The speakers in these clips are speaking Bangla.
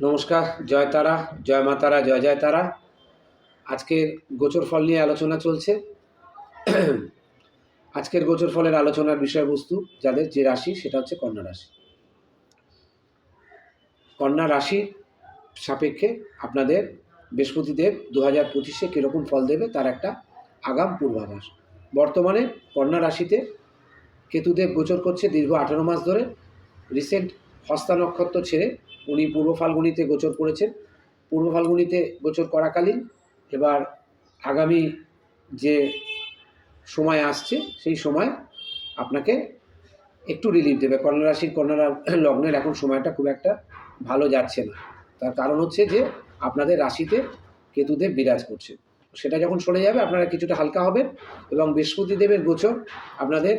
নমস্কার, জয় তারা, জয় মা তারা, জয় জয় তারা। আজকের গোচর ফল নিয়ে আলোচনা চলছে। আজকের গোচর ফলের আলোচনার বিষয়বস্তু যাদের যে রাশি, সেটা হচ্ছে কন্যা রাশি। কন্যা রাশির সাপেক্ষে আপনাদের বৃহস্পতিদেব দু হাজার পঁচিশে কীরকম ফল দেবে, তার একটা আগাম পূর্বাভাস। বর্তমানে কন্যা রাশিতে কেতুদেব গোচর করছে দীর্ঘ আঠারো মাস ধরে। রিসেন্ট হস্তা নক্ষত্র ছেড়ে উনি পূর্ব ফাল্গুনিতে গোচর করেছেন। পূর্ব ফাল্গুনিতে গোচর করাকালীন এবার আগামী যে সময় আসছে, সেই সময় আপনাকে একটু রিলিফ দেবে। কন্যা রাশির কন্যা লগ্নের এখন সময়টা খুব একটা ভালো যাচ্ছে না। তার কারণ হচ্ছে যে আপনাদের রাশিতে কেতুদেব বিরাজ করছে। সেটা যখন সরে যাবে, আপনারা কিছুটা হালকা হবেন এবং বৃহস্পতিদেবের গোচর আপনাদের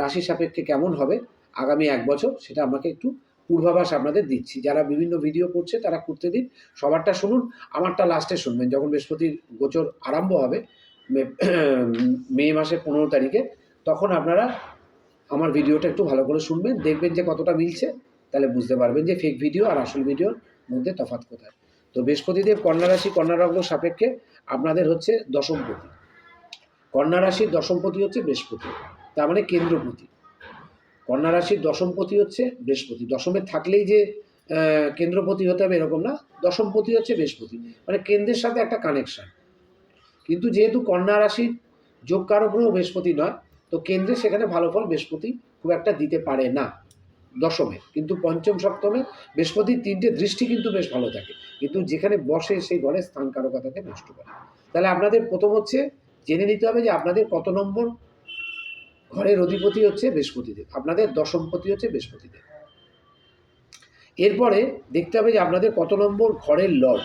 রাশি সাপেক্ষে কেমন হবে আগামী এক বছর, সেটা আমাকে একটু পূর্বাভাস আপনাদের দিচ্ছি। যারা বিভিন্ন ভিডিও করছে, তারা করতে দিন। সবারটা শুনুন, আমারটা লাস্টে শুনবেন। যখন বৃহস্পতির গোচর আরম্ভ হবে, মে- মাসের পনেরো তারিখে, তখন আপনারা আমার ভিডিওটা একটু ভালো করে শুনবেন। দেখবেন যে কতটা মিলছে, তাহলে বুঝতে পারবেন যে ফেক ভিডিও আর আসল ভিডিওর মধ্যে তফাৎ কোথায়। তো বৃহস্পতিদেব কন্যা রাশি, কন্যা সাপেক্ষে আপনাদের হচ্ছে দশমপতি কন্যা রাশির দশমপতি হচ্ছে বৃহস্পতি, তার মানে কেন্দ্রপতি। কন্যা রাশির দশমপতি হচ্ছে বৃহস্পতি। দশমে থাকলেই যে কেন্দ্রপতি হতে হবে এরকম না। দশমপতি হচ্ছে বৃহস্পতি। মানে কেন্দ্রের সাথে একটা কানেকশন কিন্তু যেহেতু কন্যা রাশির যোগ কারগ্রহ বৃহস্পতি নয়, তো কেন্দ্রে সেখানে ভালো ফল বৃহস্পতি খুব একটা দিতে পারে না দশমে। কিন্তু পঞ্চম, সপ্তমে বৃহস্পতির তিনটে দৃষ্টি কিন্তু বেশ ভালো থাকে। কিন্তু যেখানে বসে সেই ঘরে স্থান কারকতাকে নষ্ট করে তাহলে আপনাদের প্রথম হচ্ছে জেনে নিতে হবে যে আপনাদের কত নম্বর ঘরের অধিপতি হচ্ছে বৃহস্পতিদেব, আপনাদের দশমপতি হচ্ছে বৃহস্পতিদেব। এরপরে দেখতে হবে যে আপনাদের কত নম্বর ঘরের লর্ড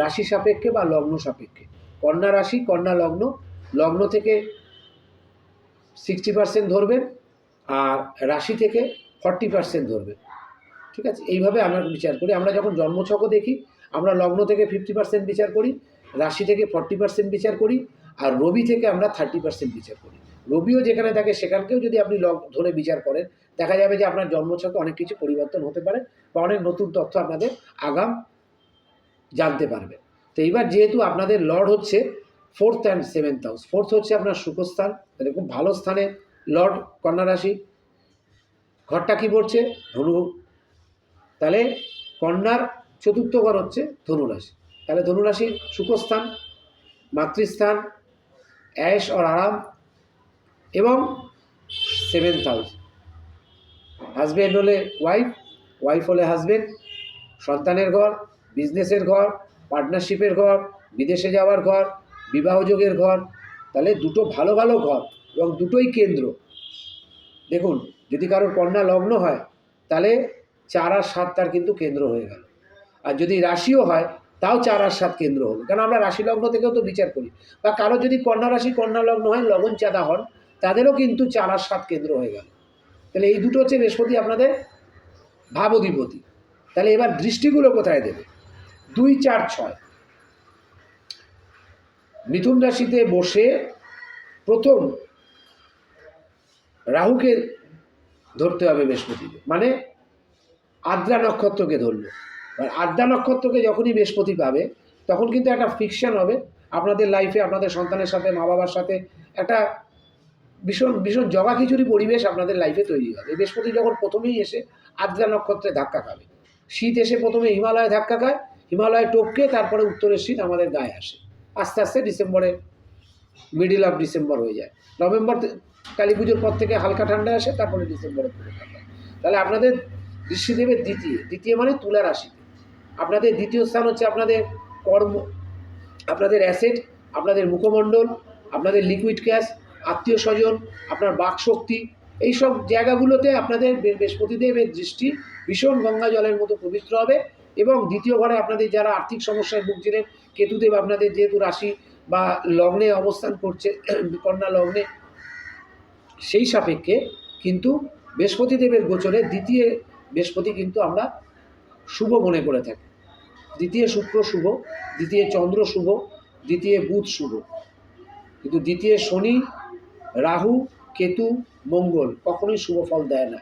রাশি সাপেক্ষে বা লগ্ন সাপেক্ষে। কন্যা রাশি, কন্যা লগ্ন লগ্ন থেকে সিক্সটি পার্সেন্ট ধরবেন আর রাশি থেকে ফর্টি পার্সেন্ট ধরবেন। ঠিক আছে? এইভাবে আমরা বিচার করি। আমরা যখন জন্মছকও দেখি, আমরা লগ্ন থেকে ফিফটি পার্সেন্ট বিচার করি, রাশি থেকে ফর্টি পার্সেন্ট বিচার করি, আর রবি থেকে আমরা থার্টি পার্সেন্ট বিচার করি। রবিও যেখানে থাকে, সেখানকেও যদি আপনি লগ ধরে বিচার করেন, দেখা যাবে যে আপনার জন্মছকে অনেক কিছু পরিবর্তন হতে পারে বা অনেক নতুন তথ্য আপনাদের আগাম জানতে পারবে। তো এইবার যেহেতু আপনাদের লর্ড হচ্ছে fourth and seventh house fourth হচ্ছে আপনার সুখস্থান, তাহলে খুব ভালো স্থানে লর্ড কন্যা রাশি। ঘরটা কী পড়ছে? ধনু। তাহলে কন্যার চতুর্থ ঘর হচ্ছে ধনুরাশি তাহলে ধনুরাশির সুখস্থান, মাতৃস্থান, অ্যাশ আর আরাম এবং সেভেন্থ হাউস হাজব্যান্ড হলে ওয়াইফ ওয়াইফ হলে হাজব্যান্ড সন্তানের ঘর বিজনেসের ঘর পার্টনারশিপের ঘর, বিদেশে যাওয়ার ঘর বিবাহযোগের ঘর। তাহলে দুটো ভালো ভালো ঘর এবং দুটোই কেন্দ্র। দেখুন, যদি কারোর কন্যা লগ্ন হয়, তাহলে চার আর সাত তার কিন্তু কেন্দ্র হয়ে গেল। আর যদি রাশিও হয়, তাও চার আর সাত কেন্দ্র হলো কারণ আমরা রাশি লগ্ন থেকেও তো বিচার করি। বা কারও যদি কন্যা রাশি, কন্যা লগ্ন হয় লগন চাঁদা হন তাদেরও কিন্তু চার আর সাত কেন্দ্র হয়ে গেল। তাহলে এই দুটো হচ্ছে বৃহস্পতি, আপনাদের ভাব অধিপতি তাহলে এবার দৃষ্টিগুলো কোথায় দেবে? দুই চার ছয়। মিথুন রাশিতে বসে প্রথম রাহুকে ধরতে হবে বৃহস্পতিকে। মানে আদ্রা নক্ষত্রকে ধরলো। আদ্রা নক্ষত্রকে যখনই বৃহস্পতি পাবে, তখন কিন্তু একটা ফিকশন হবে। আপনাদের লাইফে আপনাদের সন্তানের সাথে মা বাবার সাথে একটা ভীষণ ভীষণ জগা খিচুড়ি পরিবেশ আপনাদের লাইফে তৈরি হবে। বৃহস্পতি যখন প্রথমেই এসে আদ্রা নক্ষত্রে ধাক্কা খাবে, শীত এসে প্রথমে হিমালয়ে ধাক্কা খায়, হিমালয়ে টপকে তারপরে উত্তরের শীত আমাদের গায়ে আসে। আস্তে আস্তে ডিসেম্বরে মিডিল অফ ডিসেম্বর হয়ে যায়। নভেম্বর কালী পুজোর পর থেকে হালকা ঠান্ডা আসে, তারপরে ডিসেম্বরে পুরো ঠান্ডা তাহলে আপনাদের ঋষিদেবের দ্বিতীয় দ্বিতীয় মানে তুলা রাশিতে আপনাদের দ্বিতীয় স্থান হচ্ছে আপনাদের কর্ম, আপনাদের অ্যাসেট আপনাদের মুখমণ্ডল, আপনাদের লিকুইড ক্যাশ আত্মীয় স্বজন, আপনার বাকশক্তি, এইসব জায়গাগুলোতে আপনাদের বৃহস্পতিদেবের দৃষ্টি ভীষণ গঙ্গা জলের মতো পবিত্র হবে এবং দ্বিতীয় ঘরে আপনাদের যারা আর্থিক সমস্যায় ভুগছিলেন, কেতুদেব আপনাদের যেহেতু রাশি বা লগ্নে অবস্থান করছে, কন্যা লগ্নে, সেই সাপেক্ষে কিন্তু বৃহস্পতিদেবের গোচরে দ্বিতীয় বৃহস্পতি কিন্তু আমরা শুভ মনে করে থাকি। দ্বিতীয় শুক্র শুভ, দ্বিতীয় চন্দ্র শুভ, দ্বিতীয় বুধ শুভ। কিন্তু দ্বিতীয় শনি রাহু, কেতু, মঙ্গল কখনোই শুভ ফল দেয় না।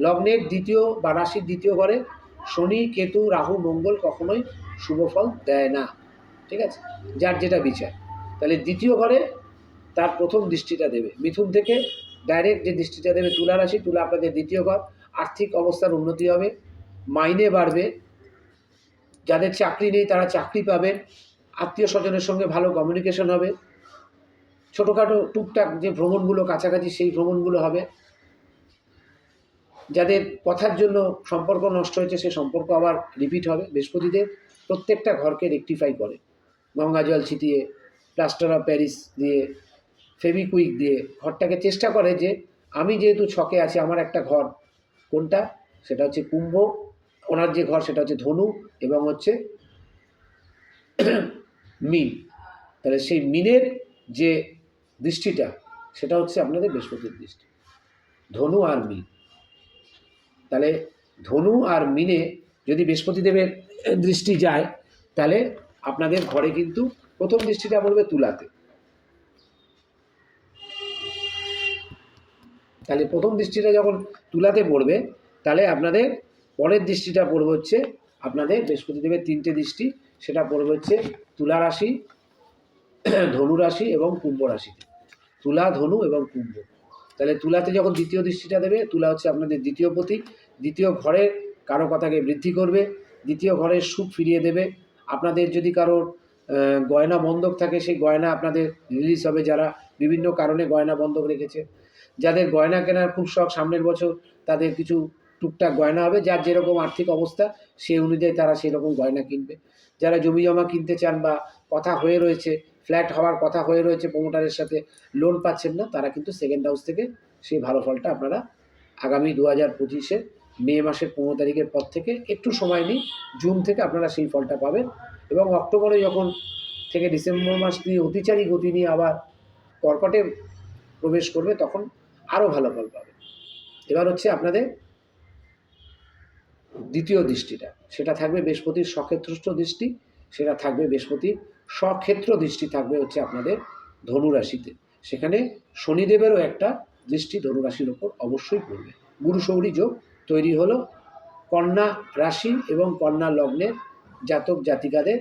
লগ্নের দ্বিতীয় বা রাশির দ্বিতীয় ঘরে শনি, কেতু, রাহু, মঙ্গল কখনোই শুভ ফল দেয় না। ঠিক আছে? যার যেটা বিচার। তাহলে দ্বিতীয় ঘরে তার প্রথম দৃষ্টিটা দেবে। মিথুন থেকে ডাইরেক্ট যে দৃষ্টিটা দেবে তুলা রাশি, তুলা আপনাদের দ্বিতীয় ঘর। আর্থিক অবস্থার উন্নতি হবে, মাইনে বাড়বে, যাদের চাকরি নেই তারা চাকরি পাবেন, আত্মীয় স্বজনের সঙ্গে ভালো কমিউনিকেশন হবে ছোটোখাটো টুকটাক যে ভ্রমণগুলো কাছাকাছি সেই ভ্রমণগুলো হবে। যাদের কথার জন্য সম্পর্ক নষ্ট হয়েছে, সে সম্পর্ক আবার রিপিট হবে। বৃহস্পতিদের প্রত্যেকটা ঘরকে রেকটিফাই করে। গঙ্গা জল ছিটিয়ে প্লাস্টার অফ প্যারিস দিয়ে ফেভিকুইক দিয়ে ঘরটাকে চেষ্টা করে যে আমি যেহেতু ছকে আছি, আমার একটা ঘর। কোনটা? সেটা হচ্ছে কুম্ভ। ওনার যে ঘর, সেটা হচ্ছে ধনু এবং হচ্ছে মিন। তাহলে সেই মিনের যে দৃষ্টিটা, সেটা হচ্ছে আপনাদের বৃহস্পতির দৃষ্টি। ধনু আর মিন। তাহলে ধনু আর মিনে যদি বৃহস্পতি দেবের দৃষ্টি যায়, তাহলে আপনাদের ঘরে কিন্তু প্রথম দৃষ্টিটা পড়বে তুলাতে। তাহলে প্রথম দৃষ্টিটা যখন তুলাতে পড়বে, তাহলে আপনাদের পরের দৃষ্টিটা পড়বে হচ্ছে আপনাদের বৃহস্পতি দেবের তিনটে দৃষ্টি, সেটা পড়বে হচ্ছে তুলা রাশি, ধনু রাশি এবং কুম্ভ রাশিতে। তুলা, ধনু এবং কুম্ভ। তাহলে তুলাতে যখন দ্বিতীয় দৃষ্টিটা দেবে, তুলা হচ্ছে আপনাদের দ্বিতীয় পতি দ্বিতীয় ঘরের কারও কথাকে বৃদ্ধি করবে, দ্বিতীয় ঘরের সুখ ফিরিয়ে দেবে। আপনাদের যদি কারোর গয়না বন্ধক থাকে, সেই গয়না আপনাদের রিলিজ হবে যারা বিভিন্ন কারণে গয়না বন্ধক রেখেছে। যাদের গয়না কেনার খুব শখ, সামনের বছর তাদের কিছু টুকটাক গয়না হবে। যার যেরকম আর্থিক অবস্থা, সেই অনুযায়ী তারা সেরকম গয়না কিনবে। যারা জমি জমা কিনতে চান বা কথা হয়ে রয়েছে ফ্ল্যাট হওয়ার কথা হয়ে রয়েছে প্রমোটারের সাথে লোন পাচ্ছেন না, তারা কিন্তু সেকেন্ড হাউস থেকে সেই ভালো ফলটা আপনারা আগামী দু হাজার পঁচিশে মে মাসের পনেরো তারিখের পর থেকে একটু সময় নিই জুন থেকে আপনারা সেই ফলটা পাবেন এবং অক্টোবরে যখন থেকে ডিসেম্বর মাস দিয়ে অতিচারী গতি নিয়ে আবার কর্কটে প্রবেশ করবে, তখন আরও ভালো ফল পাবে এবার হচ্ছে আপনাদের দ্বিতীয় দৃষ্টিটা, সেটা থাকবে বৃহস্পতির সক্ষেত্রস্থ দৃষ্টি, সেটা থাকবে বৃহস্পতির স্বক্ষেত্র দৃষ্টি থাকবে হচ্ছে আপনাদের ধনুরাশিতে। সেখানে শনিদেবেরও একটা দৃষ্টি ধনুরাশির ওপর অবশ্যই পড়বে। গুরু সৌরী যোগ তৈরি হলো কন্যা রাশি এবং কন্যা লগ্নের জাতক জাতিকাদের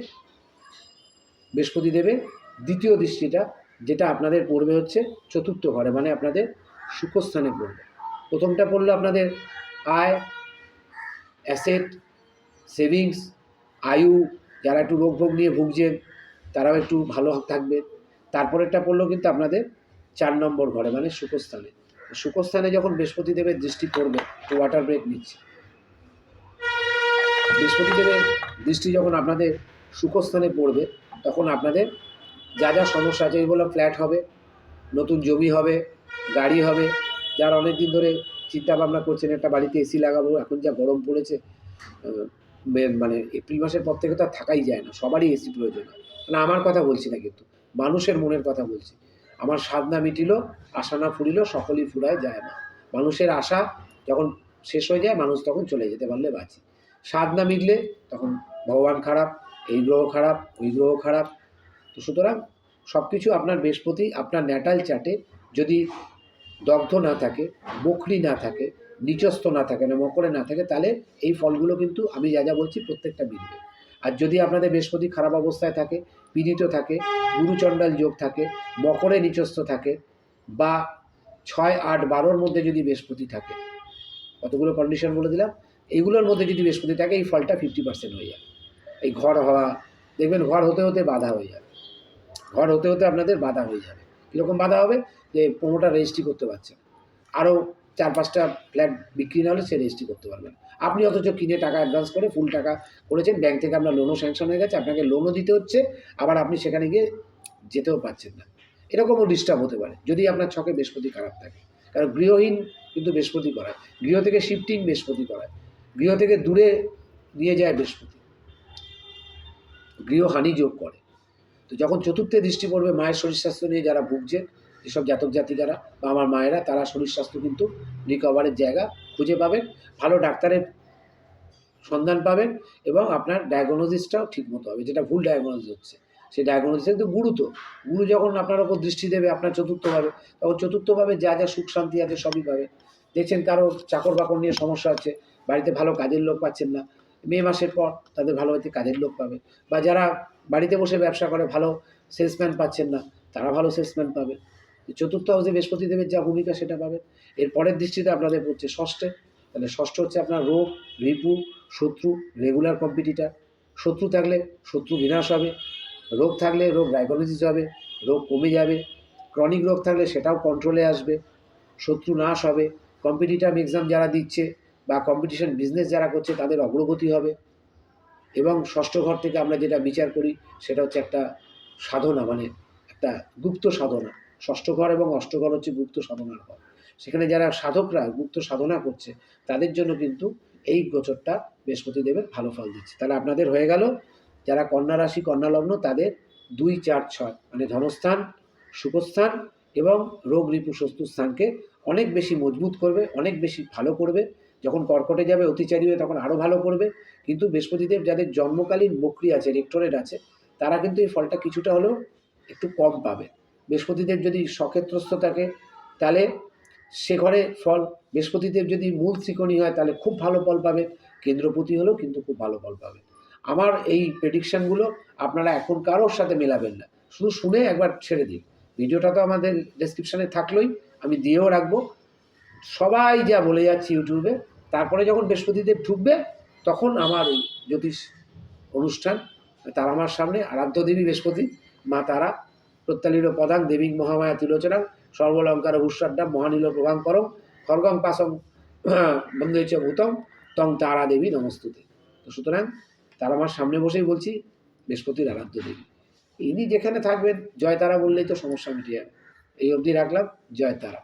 বৃহস্পতি দেবের দ্বিতীয় দৃষ্টিটা, যেটা আপনাদের পড়বে হচ্ছে চতুর্থ ঘরে মানে আপনাদের সুখস্থানে পড়বে। প্রথমটা পড়ল আপনাদের আয়, অ্যাসেট, সেভিংস, আয়ু, যারা একটু রোগ ভোগ নিয়ে ভুগছেন তারাও একটু ভালো থাকবে। তারপরেরটা পড়ল কিন্তু আপনাদের চার নম্বর ঘরে মানে সুখস্থানে। সুখস্থানে যখন বৃহস্পতি দেবের দৃষ্টি পড়বে, তো ওয়াটার ব্রেক নিচ্ছে। বৃহস্পতি দেবের দৃষ্টি যখন আপনাদের সুখস্থানে পড়বে, তখন আপনাদের যা যা সমস্যা আছে এগুলো ফ্ল্যাট হবে, নতুন জমি হবে, গাড়ি হবে, যারা অনেক দিন ধরে চিন্তা ভাবনা করছেন, একটা বাড়িতে এসি লাগাবো, এখন যা গরম পড়েছে মানে এপ্রিল মাসের পর থেকে তো আর থাকাই যায় না, সবারই এসি প্রয়োজন হয়। মানে আমার কথা বলছি না কিন্তু। মানুষের মনের কথা বলছি। আমার স্বাদ না মিটিল আশা না ফুরিল, সকলই ফুরায়, যায় না। মানুষের আশা যখন শেষ হয়ে যায়, মানুষ তখন চলে যেতে পারলে বাঁচি। স্বাদ না মিটলে তখন ভগবান খারাপ, এই গ্রহ খারাপ, ওই গ্রহ খারাপ। তো সুতরাং সব কিছু আপনার বৃহস্পতি, আপনার ন্যাটাল চাটে যদি দগ্ধ না থাকে, বকরি না থাকে, নিচস্থ না থাকে, না মকরে না থাকে, তাহলে এই ফলগুলো কিন্তু আমি যা যা বলছি প্রত্যেকটা মিলবে আর যদি আপনাদের বৃহস্পতি খারাপ অবস্থায় থাকে, পীড়িত থাকে, গুরুচণ্ডাল যোগ থাকে, মকরে নিচস্থ থাকে, বা ছয় আট বারোর মধ্যে যদি বৃহস্পতি থাকে, কতগুলো কন্ডিশন বলে দিলাম এইগুলোর মধ্যে যদি বৃহস্পতি থাকে, এই ফলটা ফিফটি পার্সেন্ট হয়ে যাবে। এই ঘর হওয়া, দেখবেন ঘর হতে হতে বাধা হয়ে যাবে। ঘর হতে হতে আপনাদের বাধা হয়ে যাবে। কীরকম বাধা হবে? যে প্রোমোটার রেজিস্ট্রি করতে পারছে আরও চার পাঁচটা ফ্ল্যাট বিক্রি না হলে সে রেজিস্ট্রি করতে পারবেন। আপনি অথচ কিনে টাকা অ্যাডভান্স করে ফুল টাকা করেছেন ব্যাংক থেকে আপনার লোনও স্যাংশন হয়ে গেছে, আপনাকে লোনও দিতে হচ্ছে, আবার আপনি সেখানে গিয়ে যেতেও পারছেন না। এরকমও ডিস্টার্ব হতে পারে, যদি আপনার ছকে বৃহস্পতি খারাপ থাকে। কারণ গৃহহীন কিন্তু বৃহস্পতি করায়। গৃহ থেকে শিফটিং বৃহস্পতি করায়। গৃহ থেকে দূরে নিয়ে যায় বৃহস্পতি। গৃহহানি যোগ করে। তো যখন চতুর্থে দৃষ্টি পড়বে, মায়ের শরীর স্বাস্থ্য নিয়ে যারা ভুগছে যেসব জাতক জাতিকারা বা আমার মায়েরা, তারা শরীর স্বাস্থ্য কিন্তু রিকভারের জায়গা খুঁজে পাবেন, ভালো ডাক্তারের সন্ধান পাবেন এবং আপনার ডায়াগনোসিসটাও ঠিকমতো হবে, যেটা ভুল ডায়াগনোসিস হচ্ছে। সেই ডায়াগনোসিস কিন্তু গুরু তো। গুরু যখন আপনার ওপর দৃষ্টি দেবে, আপনার চতুর্থভাবে, তখন চতুর্থভাবে যা যা সুখ শান্তি আছে সবই পাবে। দেখছেন কারও চাকর বাকর নিয়ে সমস্যা আছে, বাড়িতে ভালো কাজের লোক পাচ্ছেন না, মে মাসের পর তাদের ভালো হয়তো কাজের লোক পাবে। বা যারা বাড়িতে বসে ব্যবসা করে, ভালো সেলসম্যান পাচ্ছেন না, তারা ভালো সেলসম্যান পাবে। চতুর্থ হাউসে বৃহস্পতি দেবের যা ভূমিকা সেটা পাবে। এর পরের দৃষ্টিতে আপনাদের পড়ছে ষষ্ঠে। তাহলে ষষ্ঠ হচ্ছে আপনার রোগ, রিপু, শত্রু রেগুলার কম্পিটিটার শত্রু থাকলে শত্রু বিনাশ হবে। রোগ থাকলে রোগ ডায়াগনোসিস হবে, রোগ কমে যাবে। ক্রনিক রোগ থাকলে সেটাও কন্ট্রোলে আসবে। শত্রু নাশ হবে। কম্পিটিটিভ এক্সাম যারা দিচ্ছে বা কম্পিটিশন বিজনেস যারা করছে, তাদের অগ্রগতি হবে। এবং ষষ্ঠ ঘর থেকে আমরা যেটা বিচার করি, সেটা হচ্ছে একটা সাধনা মানে একটা গুপ্ত সাধনা। ষষ্ঠ ঘর এবং অষ্টঘর হচ্ছে গুপ্ত সাধনার ঘর। সেখানে যারা সাধকরা গুপ্ত সাধনা করছে, তাদের জন্য কিন্তু এই গোচরটা বৃহস্পতি দেবের ভালো ফল দিচ্ছে। তাহলে আপনাদের হয়ে গেল, যারা কন্যা রাশি, কন্যা লগ্ন, তাদের দুই, চার, ছয় মানে ধনস্থান সুখস্থান এবং রোগ রিপু শত্রু স্থানকে অনেক বেশি মজবুত করবে, অনেক বেশি ভালো করবে। যখন কর্কটে যাবে, অতিচারী হয়ে তখন আরও ভালো করবে। কিন্তু বৃহস্পতিদেব যাদের জন্মকালীন বক্রি আছে রেক্টরেট আছে, তারা কিন্তু এই ফলটা কিছুটা হলেও একটু কম পাবে। বৃহস্পতিদেব যদি সক্ষেত্রস্থ থাকে, তাহলে সে ঘরে ফল। বৃহস্পতিদেব যদি মূল ত্রিকোণী হয়, তাহলে খুব ভালো ফল পাবে। কেন্দ্রপতি হলেও কিন্তু খুব ভালো ফল পাবে। আমার এই প্রেডিকশানগুলো আপনারা এখন কারোর সাথে মেলাবেন না। শুধু শুনে একবার ছেড়ে দিন। ভিডিওটা তো আমাদের ডেসক্রিপশানে থাকলোই। আমি দিয়েও রাখব। সবাই যা বলে যাচ্ছে ইউটিউবে, তারপরে যখন বৃহস্পতিদেব ঢুকবে, তখন আমার এই জ্যোতিষ অনুষ্ঠান, তারা আমার সামনে আরাধ্য দেবী বৃহস্পতি, মা তারা প্রত্যালীর প্রধান দেবী মহামায়া তিলোচনা, সর্বলঙ্কার হুস্যাড্ডাম মহানীল খরগম খর্গং বন্ধু বন্ধুচ ভূতম তং তারা দেবী নমস্তুতে। তো সুতরাং তারা আমার সামনে বসেই বলছি বৃহস্পতির আরাধ্য দেবী। ইনি যেখানে থাকবেন, জয় তারা বললেই তো সমস্যা মিটিয়ে এই অবধি রাখলাম, জয় তারা।